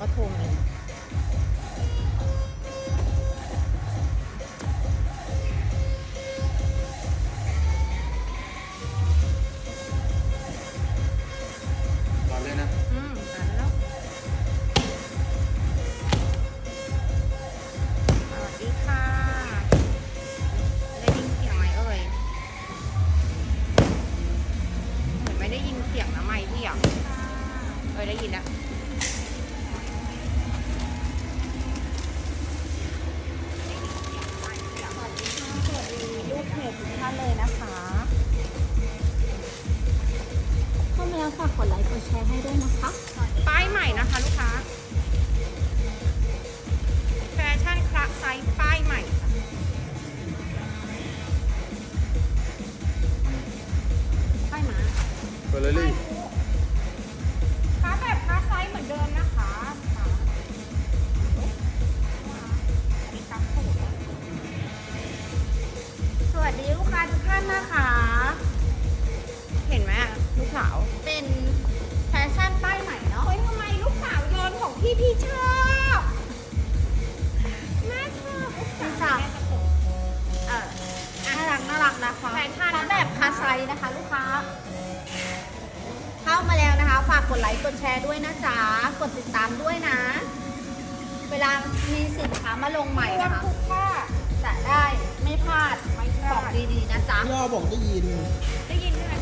ก็โทรมาเลย ชร์ให้ด้วยนะคะ ป้ายใหม่นะคะลูกค้า แฟชั่นคลาสไซส์ป้ายใหม่ค่ะป้ายหมาเบอร์รี่ค้าแบบค้าไซส์เหมือนเดิมนะคะค่ะอันนี้ครับสูตรสวัสดีลูกค้าทุกท่านนะคะ เห็นไหมอะลูกสาว เป็นแฟชั่น ป้ายใหม่เนาะเฮ้ยทำไมลูกสาวโยนของพี่พี่ชอบแม่ชอบลูกสาวแม่จะปลุกเออน่ารักน่ารักนะคะแฟชั่นพร้อมแบบคาไซส์นะคะ ลูกค้า เข้ามาแล้วนะคะ ฝากกดไลค์กดแชร์ด้วยนะจ๊ะ กดติดตามด้วยนะ เวลามีสินค้ามาลงใหม่รวมนะคะทุกค่าจะได้ไม่พลาดไม่พขลาองดดีๆนะจ๊ะพี่อ้อบอกได้ยิน ได้ยินไหม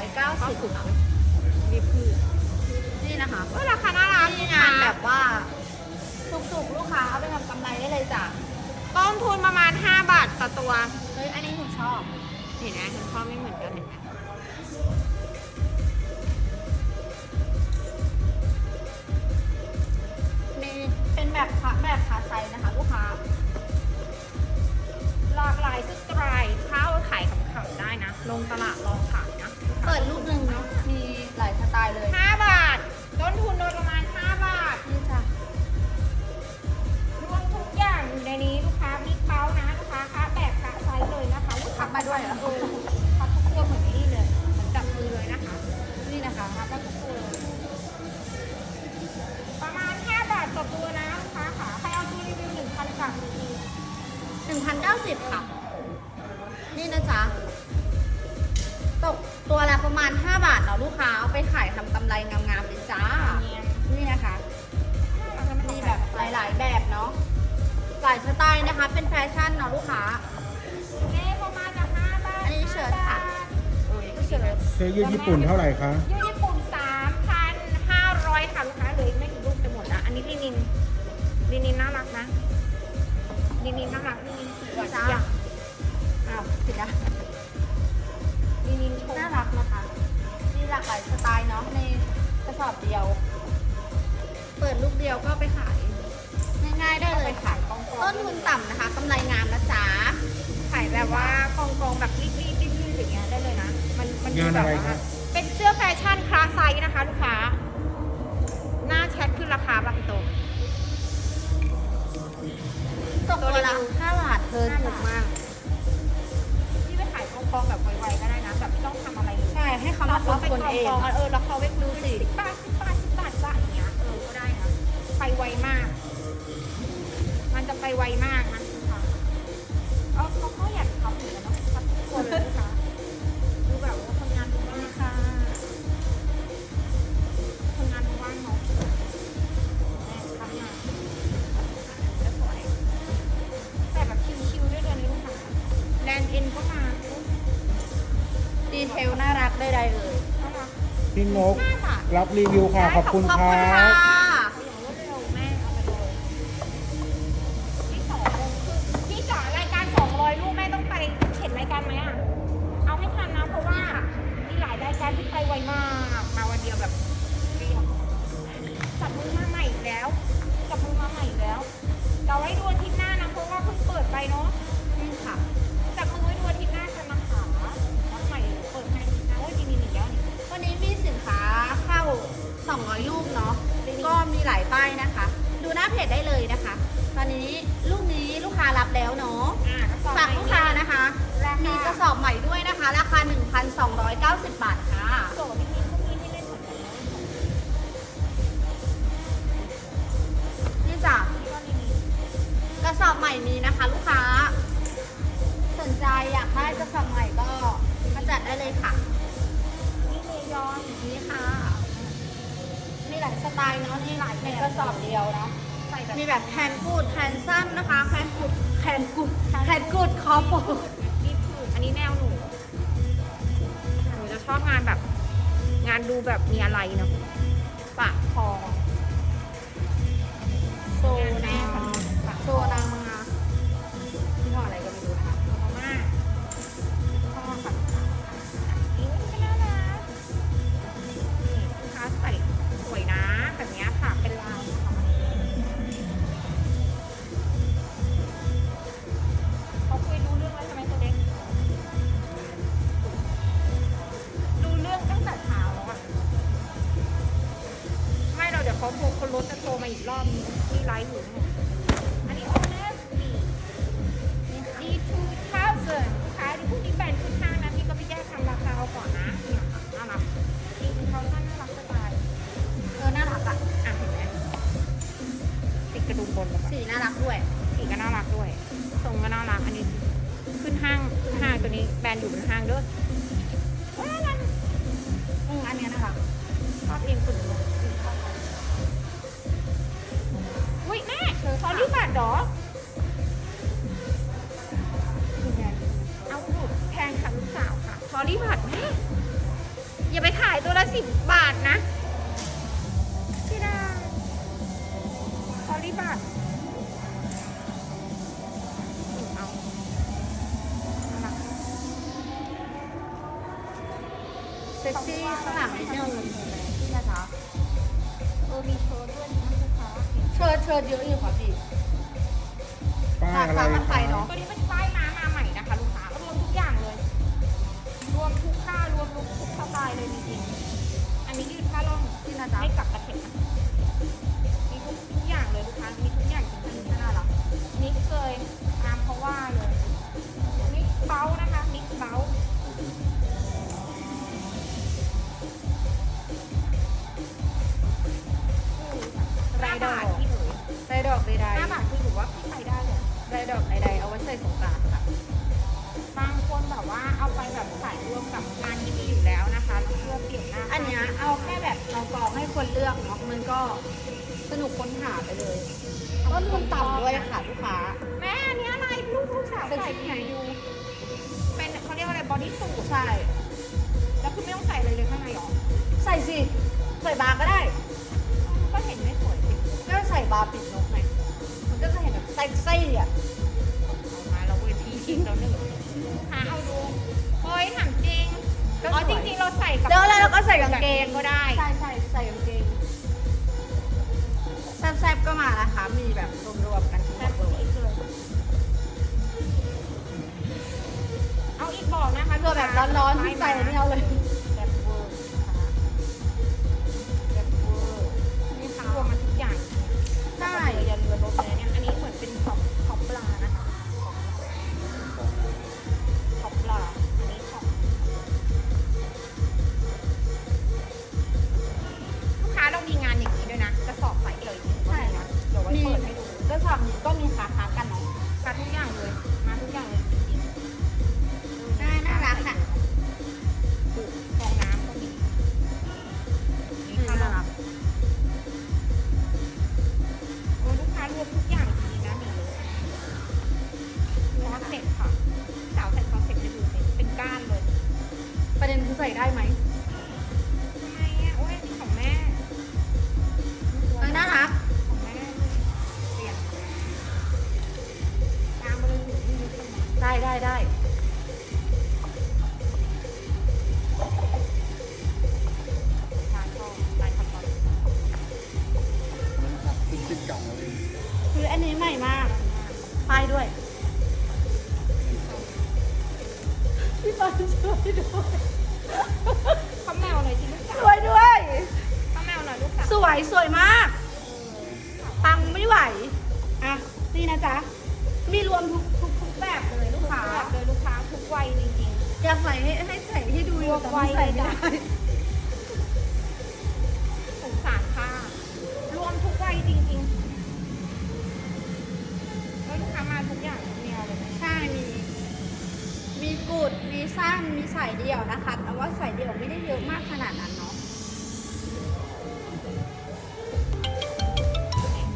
1,290รีพืชนี่นะคะเออราคาน่ารักนี่นี่งานนะแบบว่าถูกๆลูกค้าเอาไปทำกำไรได้เลยจ้ะต้นทุนประมาณ 5 บาทต่อตัวเฮ้ยอันนี้หนูชอบเห็นไหมคุณพ่อไม่เหมือนกันเห็นไหมมีเป็นแบบขาแบบขาไซส์นะคะ ลูกค้าหลากหลายสไตล์เข้าขายขำๆได้นะ ลงตลาดลองขายนะ เปิดรูปหนึ่งเนาะมีหลายสไตล์เลย 5 บาท ลายสไตล์นะคะ เป็นแฟชั่นเนาะลูกค้าเน่ประมาณจะ5บาทอันนี้เชิ้ตค่ะเออเชิ้ตเสื้อยืดญี่ปุ่นเท่าไหร่คะยูญี่ปุ่น3,500ค่ะลูกค้าเหลยไม่กี่ลูกจะหมดละอันนี้ลินินลินินน่ารักนะลินินน่ารักลินินสวยจ้าจ้ะอ้าวผิดนะลินินชมน่ารักนะคะมีหลากหลายสไตล์เนาะในกระสอบเดียว เปิดลูกเดียวก็ไปขาย ง่ายๆได้เอาเลไปยขายกองกต้นทุนต่ำนะคะกำไรงามนะจ๊ะขายแบบว่ากองกองๆแบบรีบรีบรีบรีบอย่างเงี้ยได้เลยนะ มันมันดูงานแบอะบไรว่าครับเป็นเสื้อแฟชั่นคลาสไซส์นะคะลูกค้า หน้าแชทคือราคาบางโตวตกตัวละ5บาทเธอถูกมาก ที่ไปขายกองกองๆแบบไวๆก็ได้นะแบบไม่ต้องทำอะไรเลย ใช่ให้เขามาคนคนเองราไปกๆเออแล้วเขาไปดูสิสิบบาทสิบบาทสิบบาทจ้ะอย่างเงี้ยเออก็ได้นะไปไวมากมัน จะไปไวมากนะค่ะเออเขาก็อยากทำเหมือนกันเนาะทำทุกคนเลยนะคะดูแบบว่าคนงานดูว่างค่ะคนงานดูว่างเนาะแม่ทำงานจะสวยแต่แบบชิวๆด้วยเลยนี่ลูกค้าแลนด์เอ็นก็มาดีเทลน่ารักได้เลย น่ารักพี่นกห้าบาทรับรีวิวค่ะ ขอบคุณขอบคุณรัค่ะ สอบใหม่มีนะคะ ลูกค้า สนใจอยากได้กระสอบใหม่ก็มาจัดได้เลยค่ะ นี่เลยอนนี้ค่ะ มีหลายสไตล์เนาะมีหลายแบบกระสอบเดียวนะมีแบบแขนกุดแขนสั้นนะคะแขนกุดแขนกุดแขนกุดคอปูนี่คืออันนี้แนวหนูหนูจะชอบงานแบบ งานดูแบบมีอะไรเนาะปากคอโซนะปากโซนะ รี่บัตเอาเซ็กซี่ข้างหลังนิดนึงนี่นะคะเออมีโชว์ด้วยนะคะเชิญเชิญเยอะอยู่ค่ะพี่ป้ายอะไรคะไปเนาะตัวนี้เป็นป้ายมามาใหม่นะคะลูกค้ารวมทุกอย่างเลย รวมทุกค่ารวมทุกทุกสไตล์เลยจริงๆอันนี้ยืดผ้าล่องที่นะจ๊ะให้กับ บอดี้สูทใช่ แล้วคือไม่ต้องใส่อะไรเลยข้างในหรอ ใส่สิ ใส่บาร์ก็ได้ ก็เห็นไม่สวยสิก็ใส่บาปิดนกไงมันก็จะเห็นแบบใส่ไส้อะมาเราเวทีจริงล้วหนึ่งหาเอาดูเฮ้ยถามจริงอ๋อจริงๆเราใส่กับแล้วเราก็ใส่กางเกงก็ได้ ใช่ใส่ใส่กางเกงแซ่บๆก็มาละคะ มีแบบรวมๆกันทั้งหมดเลยเอาอีกบอกนะ เกิดแบบร้อนๆที่ใส่ไม่เอาเลย ข้าแมวหน่อยจิลูกสาวยด้วย ข้าแมวหน่อยลูกสาวสวยสวยมาก ปังไม่ไหว อะ นี่นะจ๊ะ มีรวมทุกทุกแบบเลยลูกค้า แบบเลยลูกค้าทุกวัยจริงๆ อยใส่ให้ให้ใส่ให้ดูอยู่แต่ไม่ใส่ไม่ได้ ดมีสั้นมีใส่เดี่ยวนะคะ แต่ว่าใส่เดี่ยวไม่ได้เยอะมากขนาดนั้นเนาะ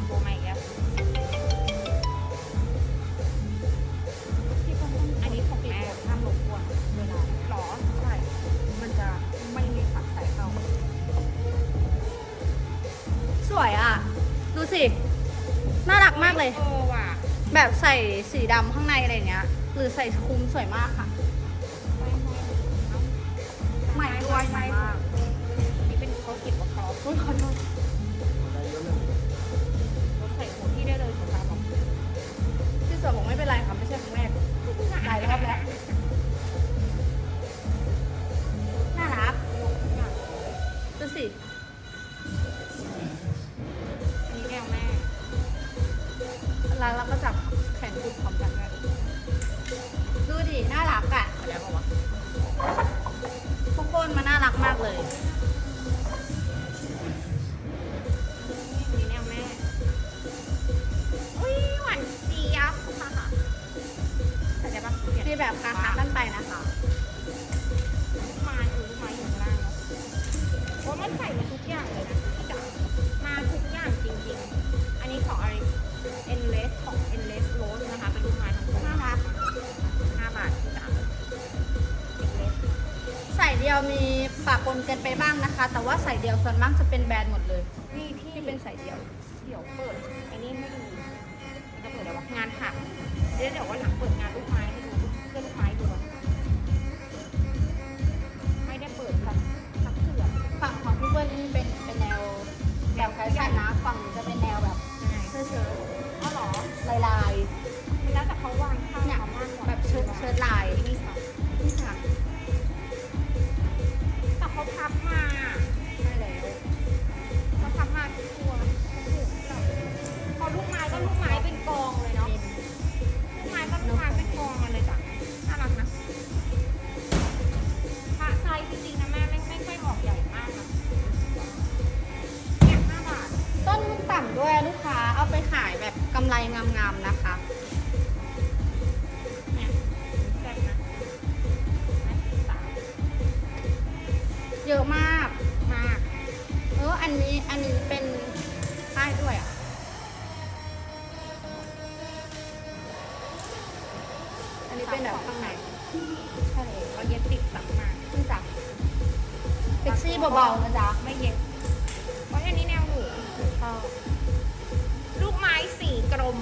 โทรมาอีกแล้วอันนี้ของแม่ห้ามรบกวนเวลาหรอใช่มันจะไม่มีผักใส่เข้าสวยอะ ดูสิ น่ารักมากเลยเออว่ะแบบใส่สีดำข้างในอะไรเงี้ย หรือใส่คลุมสวยมากค่ะ ใแต่ว่าใส่เดียวส่วนมากจะเป็นแบรนด์หมดเลย นี่ที่ที่เป็นใส่เดียว เดี๋ยวเปิดไอ้นี่ให้ดูจะเปิดอะไรวะงานถักเดี๋ยวเดี๋ยววันหลังเปิดงานลูกไม้ เบาๆนะจ๊ะ ไม่เย็บเพราะอันนี้แนวหนูชอบลูกไม้สีกรม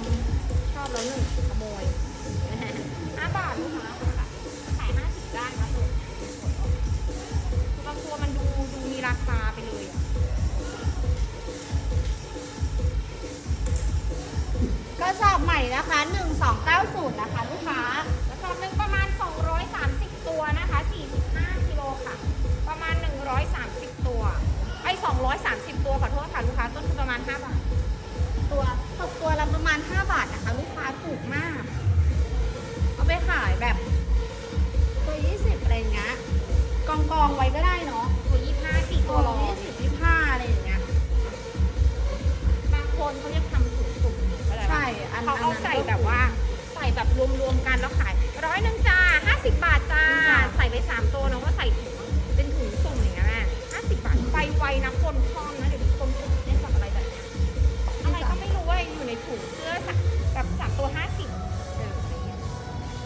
ชอบแล้วหนึ่งขโมยห้าบาทลูกค้าค่ะขายห้าสิบได้นะตัวคือบางตัวมันดูดูมีราคาไปเลยอะก็สอบใหม่นะคะ 1290 นะคะ 230 ตัวขอโทษค่ะลูกค้าต้นทุนประมาณ 5 บาท ตัวตกตัวละประมาณ 5 บาทนะคะ ลูกค้าถูกมาก เอาไปขายแบบตัว 20 อะไรเงี้ยกองกองๆไว้ก็ได้เนาะตัว 25สี่ตัตัววละร้อย20 25 อะไรอย่างเงี้ยบางคนเขาเรียกทำถุงสุ่มอะไรวะใช่ อันเขาเอาอันนั้นใส่ก็แบบว่า ใส่แบบรวมๆกันแล้วขายร้อยหนึ่งจ้า50 บาทจ้าค่ะใส่ไป 3 ตัวน้องก็ใส่ถุง 50บาทไปไวนะคนชอบนะเดี๋ยวนี้คนชอบเล่นกับอะไรแบบเนี้ยอะไรก็ไม่รู้ว่าอยู่ในถุงเสื้อสักแบบสามตัว50เอออะไรเงี้ย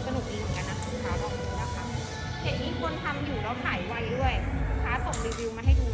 สนุกดีเหมือนกันนะลูกค้าลองดูนะคะเห็นมีคนทำอยู่แล้วขายไวด้วยลูกค้าส่งรีวิวมาให้ดู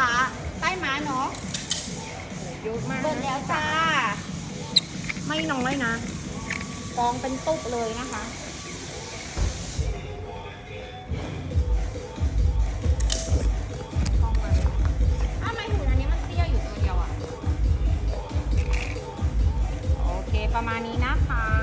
ค้ใต้ม้าเนาะเยอะมากหมดแล้วจ้า ไม่น้อยนะกองเป็นตุกเลยนะคะ อ้าทำไมหุ่อันนี้มันเตี้ยอยู่ตัวเดียวอะโอเค ประมาณนี้นะคะ